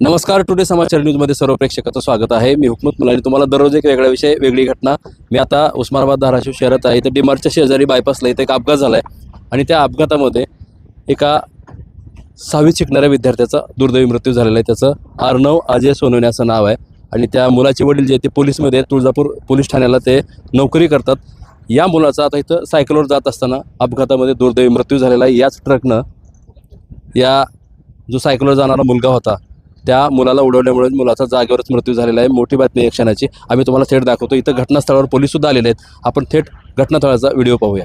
नमस्कार टुडे समाचार न्यूजमध्ये सर्व प्रेक्षकाचं स्वागत आहे. मी हुकमत मुलानी. तुम्हाला दररोज एक वेगळा विषय वेगळी घटना. मी आता उस्मानाबाद धाराशिव शहरात आहे. इथं डिमार्टच्या शेजारी बायपासला इथं एक अपघात झाला आहे आणि त्या अपघातामध्ये एका सहावीत शिकणाऱ्या विद्यार्थ्याचा दुर्दैवी मृत्यू झालेला आहे. त्याचं अर्णव अजय सोनवणे असं नाव आहे. आणि त्या मुलाचे वडील जे आहेत ते पोलीसमध्ये तुळजापूर पोलीस ठाण्याला ते नोकरी करतात. या मुलाचा आता इथं सायकलवर जात असताना अपघातामध्ये दुर्दैवी मृत्यू झालेला आहे. याच ट्रकनं या जो सायकलवर जाणारा मुलगा होता त्या मुलाला उडवल्यामुळे मुलाचा जागेवरच मृत्यू झालेला आहे. मोठी बातमी आहे क्षणाची. आम्ही तुम्हाला थेट दाखवतो. इथं घटनास्थळावर पोलीस सुद्धा आलेले आहेत. आपण थेट घटनास्थळाचा व्हिडिओ पाहूया.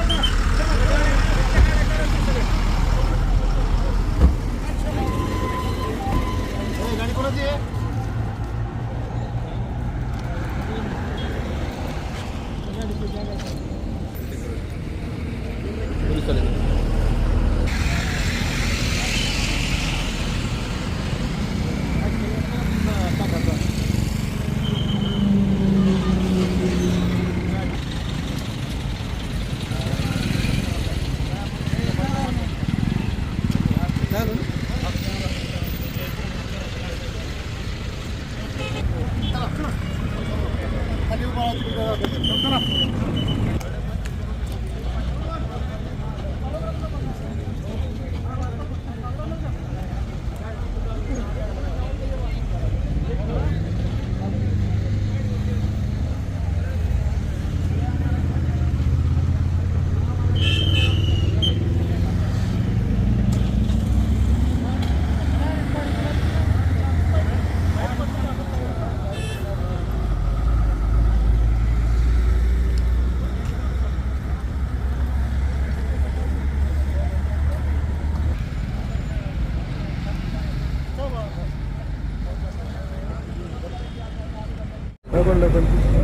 వాళ్ళు కనిపిస్తున్నారు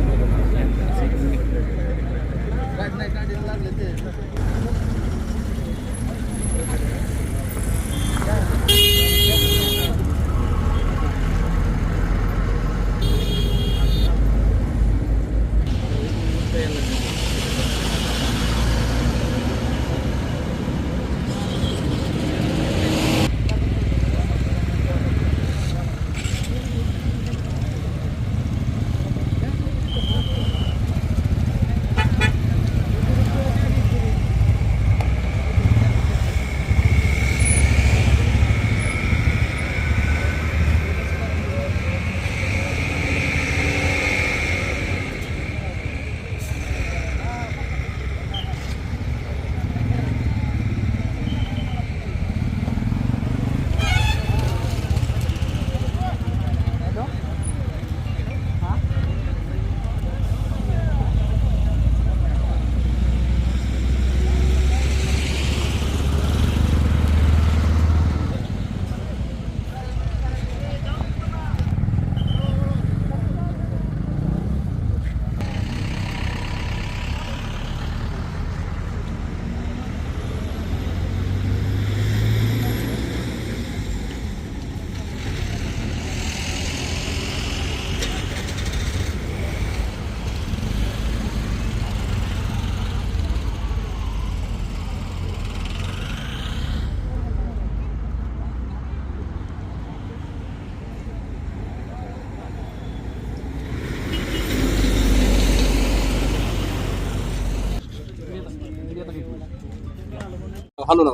हॅलो ना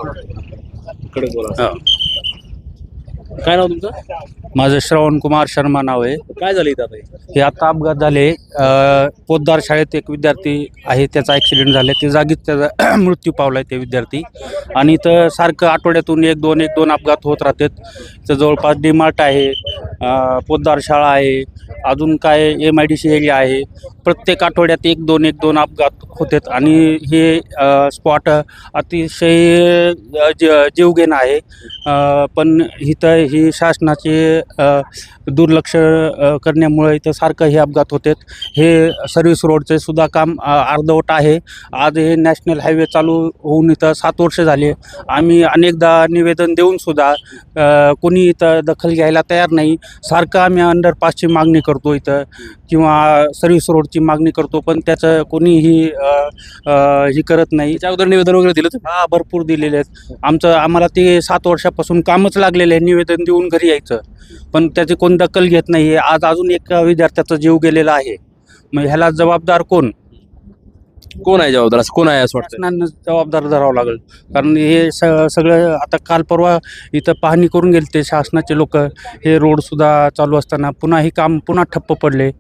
कडक बोला. काय नाव तुमचं? माझं श्रवण कुमार शर्मा नाव आहे. काय झालं इथं आता? हे? हे आता अपघात झाले. अ, पोद्दार शाळेत एक विद्यार्थी आहे त्याचा ॲक्सिडेंट झाला. ते जागीच त्याचा मृत्यू पावला आहे ते विद्यार्थी. आणि इथं सारखं आठवड्यातून एक दोन एक दोन अपघात होत राहतात. इथं जवळपास डीमार्ट आहे अ, पोद्दार शाळा आहे अजून काय M I D C area आहे. प्रत्येक आठवड्यात एक दोन एक दोन अपघात होतात. आणि हे स्पॉट अतिशय अ, ज जीवघेण आहे. अ, पण इथं ही शासनाचे दुर्लक्ष करण्यामुळे इथं सारखं हे अपघात होतात. हे सर्व्हिस रोडचे सुद्धा काम अर्धवट आहे. आज हे नॅशनल हायवे चालू होऊन इथं सात वर्ष झाले. आम्ही अनेकदा निवेदन देऊन सुद्धा अ, कोणी इथं दखल घ्यायला तयार नाही. सारखं आम्ही अंडरपासची मागणी करतो इथं किंवा सर्व्हिस रोडची मागणी करतो पण त्याचं कोणीही ही करत नाही. अगोदर निवेदन वगैरे दिलं? हा भरपूर दिलेले आहेत. आमचं आम्हाला ते सात वर्षापासून कामच लागलेलं आहे. निवेदन देऊन घरी यायचं. पण त्याची कोण दखल घेत नाही आहे आज अजून एका विद्यार्थ्याचा जीव गेलेला आहे. मग ह्याला जबाबदार कोण? कोण आहे जबाबदार? असं कोण आहे असं वाटतं शासनानं जबाबदार धरावं लागेल. कारण हे स सगळं आता काल परवा इथं पाहणी करून गेले ते शासनाचे लोक. हे रोडसुद्धा चालू असताना पुन्हा हे काम पुन्हा ठप्प पडले.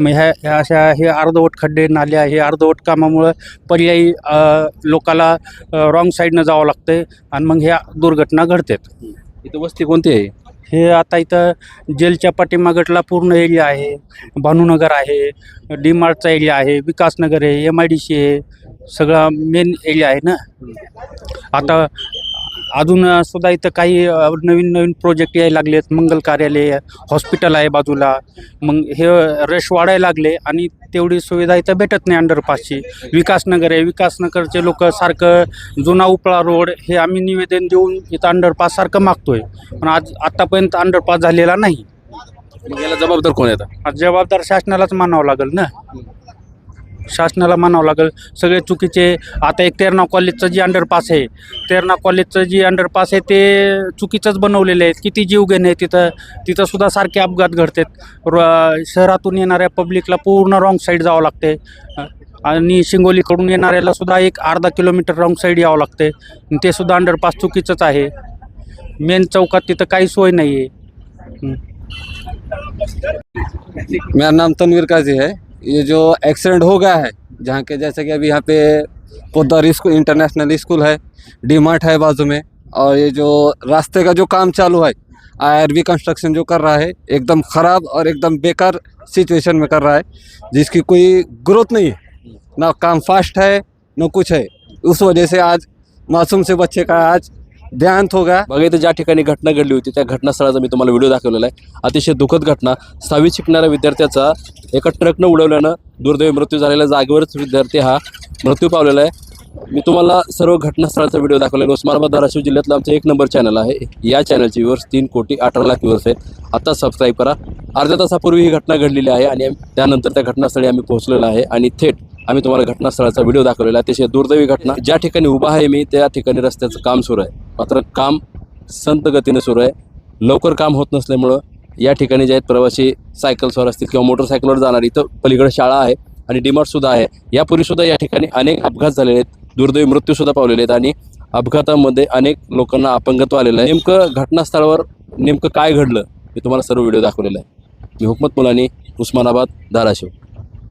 मग ह्या ह्या अशा हे अर्धवट खड्डे नाल्या हे अर्धवट कामामुळं पर्यायी अ, लोकाला रॉंग साईडनं जावं लागतंय. आणि मग ह्या दुर्घटना घडतात. इथं वस्ती कोणती आहे? हे आता इथं जेलच्या पाठीमागटला पूर्ण एरिया आहे. भानूनगर आहे डी मार्टचा एरिया आहे विकासनगर आहे एम आय डी सी आहे सगळा मेन एरिया आहे ना? आता अजून सुद्धा इथं काही नवीन नवीन प्रोजेक्ट यायला लागलेत. मंगल कार्यालय हॉस्पिटल आहे बाजूला. मग हे रश वाढायला लागले आणि तेवढी सुविधा इथं भेटत नाही अंडरपासची विकासनगर आहे. विकासनगरचे लोक सारखं जुना उपळा रोड हे आम्ही निवेदन देऊन इथं अंडरपास सारखं मागतोय. पण आज आतापर्यंत अंडरपास झालेला नाही. याला जबाबदार कोण येतात आज जबाबदार शासनालाच मानावं लागेल ना? शासनाला मानावं लागेल सगळे चुकीचे. आता एक तेरणा कॉलेजचं जे अंडरपास आहे तेरणा कॉलेजचं जे अंडरपास आहे ते चुकीचंच बनवलेले आहेत. किती जीव घेणे आहे तिथं. तिथंसुद्धा सारखे अपघात घडतात. र शहरातून येणाऱ्या पब्लिकला पूर्ण रॉंग साईड जावं लागते. आणि शिंगोलीकडून येणाऱ्याला सुद्धा एक अर्धा किलोमीटर रॉंग साईड यावं लागते. आणि ते सुद्धा अंडरपास चुकीचंच आहे. मेन चौकात तिथं काही सोय नाही आहे हं. मेरा नाम तनवीर काजी है। ये जो एक्सीडेंट हो गया है, जहाँ के जैसे कि अभी यहाँ पे पोदार स्कूल इंटरनेशनल स्कूल है डी मार्ट है बाजू में, और ये जो रास्ते का जो काम चालू है आर कंस्ट्रक्शन जो कर रहा है, एकदम ख़राब और एकदम बेकार सिचुएशन में कर रहा है, जिसकी कोई ग्रोथ नहीं है। ना काम फास्ट है, न कुछ है। उस वजह से आज मासूम से बच्चे का आज देहांत हो गया बघा इथं ज्या ठिकाणी घटना घडली होती त्या घटनास्थळाचा मी तुम्हाला व्हिडिओ दाखवलेला आहे. अतिशय दुःखद घटना. सहावी शिकणाऱ्या विद्यार्थ्याचा एका ट्रकनं उडवल्यानं दुर्दैवी मृत्यू झालेला जागेवरच विद्यार्थी हा मृत्यू पावलेला आहे. मी तुम्हाला सर्व घटनास्थळाचा व्हिडिओ दाखवलेला आहे. उस्मानाबाद धाराशिव जिल्ह्यातलं आमचं एक नंबर चॅनल आहे. या चॅनलची व्ह्यूअर्स तीन कोटी अठरा लाख व्ह्यूअर्स आहेत. आता सबस्क्राईब करा. अर्ध्या तासापूर्वी ही घटना घडलेली आहे आणि त्यानंतर त्या घटनास्थळी आम्ही पोहोचलेलो आहे. आणि थेट आम्ही तुम्हाला घटनास्थळाचा व्हिडिओ दाखवलेला आहे. अतिशय दुर्दैवी घटना. ज्या ठिकाणी उभा आहे मी त्या ठिकाणी रस्त्याचं काम सुरू आहे. मात्र काम संत गतीने सुरू आहे. लवकर काम होत नसल्यामुळं या ठिकाणी जे आहेत प्रवासी सायकल्सवर असतील किंवा मोटरसायकलवर जाणार इथं पलीकडे शाळा आहे आणि डिमार्टसुद्धा आहे. यापूर्वीसुद्धा या ठिकाणी अनेक अपघात झालेले आहेत. दुर्दैवी मृत्यूसुद्धा पावलेले आहेत आणि अपघातामध्ये अनेक लोकांना अपंगत्व आलेलं आहे. नेमकं घटनास्थळावर नेमकं काय घडलं हे तुम्हाला सर्व व्हिडिओ दाखवलेला आहे. मी हुकमत मुलानी उस्मानाबाद धाराशिव.